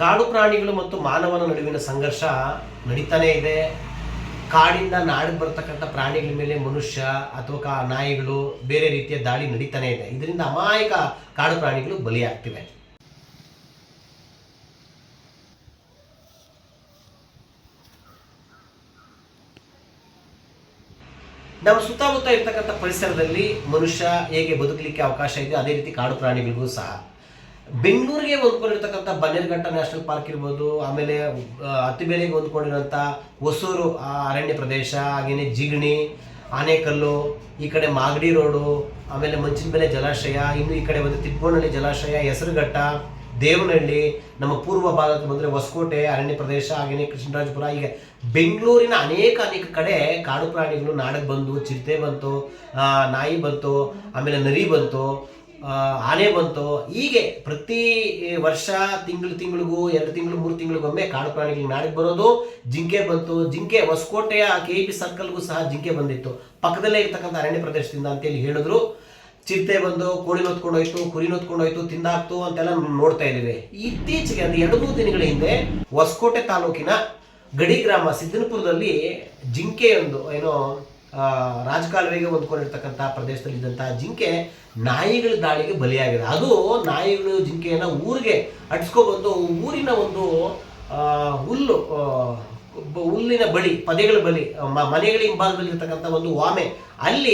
ಕಾಡು ಪ್ರಾಣಿಗಳು ಮತ್ತು ಮಾನವನ ನಡುವಿನ ಸಂಘರ್ಷ ನಡೀತಾನೆ ಇದೆ. ಕಾಡಿಂದ ನಾಡಿಗೆ ಬರ್ತಕ್ಕಂಥ ಪ್ರಾಣಿಗಳ ಮೇಲೆ ಮನುಷ್ಯ ಅಥವಾ ನಾಯಿಗಳು ಬೇರೆ ರೀತಿಯ ದಾಳಿ ನಡೀತಾನೆ ಇದೆ. ಇದರಿಂದ ಅಮಾಯಕ ಕಾಡು ಪ್ರಾಣಿಗಳು ಬಲಿಯಾಗ್ತಿವೆ. ನಮ್ಮ ಸುತ್ತಮುತ್ತ ಇರ್ತಕ್ಕಂಥ ಪರಿಸರದಲ್ಲಿ ಮನುಷ್ಯ ಹೇಗೆ ಬದುಕಲಿಕ್ಕೆ ಅವಕಾಶ ಇದೆ, ಅದೇ ರೀತಿ ಕಾಡು ಪ್ರಾಣಿಗಳಿಗೂ ಸಹ. ಬೆಂಗಳೂರಿಗೆ ಹೊಂದ್ಕೊಂಡಿರ್ತಕ್ಕಂಥ ಬನ್ನೇರುಘಟ್ಟ ನ್ಯಾಷನಲ್ ಪಾರ್ಕ್ ಇರ್ಬೋದು, ಆಮೇಲೆ ಅತಿಬೇಲೆಗೆ ಹೊಂದ್ಕೊಂಡಿರೋಂಥ ಹೊಸೂರು ಅರಣ್ಯ ಪ್ರದೇಶ ಹಾಗೆಯೇ ಜಿಗಣಿ, ಆನೆಕಲ್ಲು, ಈ ಕಡೆ ಮಾಗಡಿ ರೋಡು, ಆಮೇಲೆ ಮಂಚಿನಬೆಲೆ ಜಲಾಶಯ, ಇನ್ನು ಈ ಕಡೆ ಬಂದರೆ ತಿಪ್ಪೋನಹಳ್ಳಿ ಜಲಾಶಯ, ಹೆಸರುಘಟ್ಟ, ದೇವನಹಳ್ಳಿ, ನಮ್ಮ ಪೂರ್ವ ಭಾಗಕ್ಕೆ ಬಂದರೆ ಹೊಸಕೋಟೆ, ಅರಣ್ಯ ಪ್ರದೇಶ ಹಾಗೆಯೇ ಕೃಷ್ಣರಾಜಪುರ, ಹೀಗೆ ಬೆಂಗಳೂರಿನ ಅನೇಕ ಅನೇಕ ಕಡೆ ಕಾಡು ಪ್ರಾಣಿಗಳು ನಾಡಕ್ಕೆ ಬಂದು, ಚಿರತೆ ಬಂತು ನಾಯಿ ಬಂತು, ಆಮೇಲೆ ನರಿ ಬಂತು. ಆನೆ ಬಂತು, ಹೀಗೆ ಪ್ರತಿ ವರ್ಷ ತಿಂಗಳು ತಿಂಗಳಿಗೂ, ಎರಡು ತಿಂಗಳು, ಮೂರು ತಿಂಗಳಿಗೊಮ್ಮೆ ಕಾಡು ಪ್ರಾಣಿಗಳು ನಾಡಿಗೆ ಬರೋದು, ಜಿಂಕೆ ಬಂತು, ಜಿಂಕೆ ಹೊಸಕೋಟೆಯ ಕೆ ಬಿ ಸರ್ಕಲ್ಗೂ ಸಹ ಜಿಂಕೆ ಬಂದಿತ್ತು. ಪಕ್ಕದಲ್ಲೇ ಇರ್ತಕ್ಕಂಥ ಅರಣ್ಯ ಪ್ರದೇಶದಿಂದ ಅಂತೇಳಿ ಹೇಳಿದ್ರು. ಚಿರತೆ ಬಂದು, ಕೋಳಿ ಹೊತ್ಕೊಂಡು ಹೋಯ್ತು ಕುರಿ ನೋತ್ಕೊಂಡೋಯ್ತು ಹೋಯ್ತು ತಿಂದಾಕ್ತು ಅಂತೆಲ್ಲ ನೋಡ್ತಾ ಇದ್ದೀವಿ. ಇತ್ತೀಚೆಗೆ ಅಂದ್ರೆ ಎರಡು ಮೂರು ದಿನಗಳ ಹಿಂದೆ ಹೊಸಕೋಟೆ ತಾಲೂಕಿನ ಗಡಿ ಗ್ರಾಮ ಸಿದ್ದನಪುರದಲ್ಲಿ ಜಿಂಕೆಯೊಂದು, ಏನೋ ರಾಜಕಾಲುವೆಗೆ ಹೊಂದ್ಕೊಂಡಿರ್ತಕ್ಕಂಥ ಪ್ರದೇಶದಲ್ಲಿ ಇದ್ದಂತಹ ಜಿಂಕೆ ನಾಯಿಗಳ ದಾಳಿಗೆ ಬಲಿಯಾಗಿದೆ. ಅದು ನಾಯಿಗಳು ಜಿಂಕೆಯನ್ನು ಊರಿಗೆ ಅಟ್ಸ್ಕೊಬಂದು ಊರಿನ ಒಂದು ಹುಲ್ಲು ಹುಲ್ಲಿನ ಬಳಿ ಪದೆಗಳ ಬಳಿ ಮನೆಗಳ ಹಿಂಭಾಗದಲ್ಲಿ ಇರ್ತಕ್ಕಂಥ ಒಂದು ವಾಮೆ, ಅಲ್ಲಿ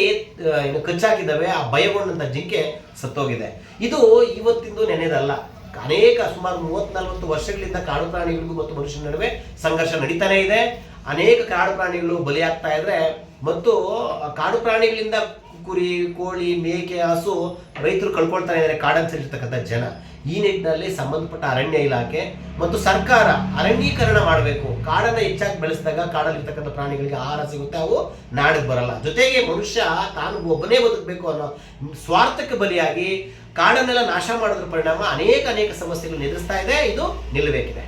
ಏನು ಕಚ್ಚಾಕಿದ್ದಾವೆ, ಆ ಭಯಗೊಂಡಂಥ ಜಿಂಕೆ ಸತ್ತೋಗಿದೆ. ಇದು ಇವತ್ತಿಂದು ನೆನೆದಲ್ಲ. ಅನೇಕ ಸುಮಾರು ಮೂವತ್ತ್ ನಲವತ್ತು ವರ್ಷಗಳಿಂದ ಕಾಡು ಪ್ರಾಣಿಗಳಿಗೂ ಮತ್ತು ಮನುಷ್ಯನ ನಡುವೆ ಸಂಘರ್ಷ ನಡೀತಾನೆ ಇದೆ. ಅನೇಕ ಕಾಡು ಪ್ರಾಣಿಗಳು ಬಲಿಯಾಗ್ತಾ ಇದ್ರೆ ಮತ್ತು ಕಾಡು ಪ್ರಾಣಿಗಳಿಂದ ಕುರಿ, ಕೋಳಿ, ಮೇಕೆ, ಹಸು ರೈತರು ಕಳ್ಕೊಳ್ತಾ ಇದ್ದಾರೆ ಕಾಡನ್ಸಲ್ಲಿರ್ತಕ್ಕಂಥ ಜನ. ಈ ನಿಟ್ಟಿನಲ್ಲಿ ಸಂಬಂಧಪಟ್ಟ ಅರಣ್ಯ ಇಲಾಖೆ ಮತ್ತು ಸರ್ಕಾರ ಅರಣ್ಯೀಕರಣ ಮಾಡಬೇಕು. ಕಾಡನ್ನ ಹೆಚ್ಚಾಗಿ ಬೆಳೆಸಿದಾಗ ಕಾಡಲ್ಲಿರ್ತಕ್ಕಂಥ ಪ್ರಾಣಿಗಳಿಗೆ ಆಹಾರ ಸಿಗುತ್ತೆ, ಅವು ನಾಡಿಗೆ ಬರಲ್ಲ. ಜೊತೆಗೆ ಮನುಷ್ಯ ತಾನು ಒಬ್ಬನೇ ಬದುಕಬೇಕು ಅನ್ನೋ ಸ್ವಾರ್ಥಕ್ಕೆ ಬಲಿಯಾಗಿ ಕಾಡನ್ನೆಲ್ಲ ನಾಶ ಮಾಡೋದ್ರ ಪರಿಣಾಮ ಅನೇಕ ಅನೇಕ ಸಮಸ್ಯೆಗಳು ಎದುರಿಸ್ತಾ ಇದೆ. ಇದು ನಿಲ್ಲಬೇಕಿದೆ.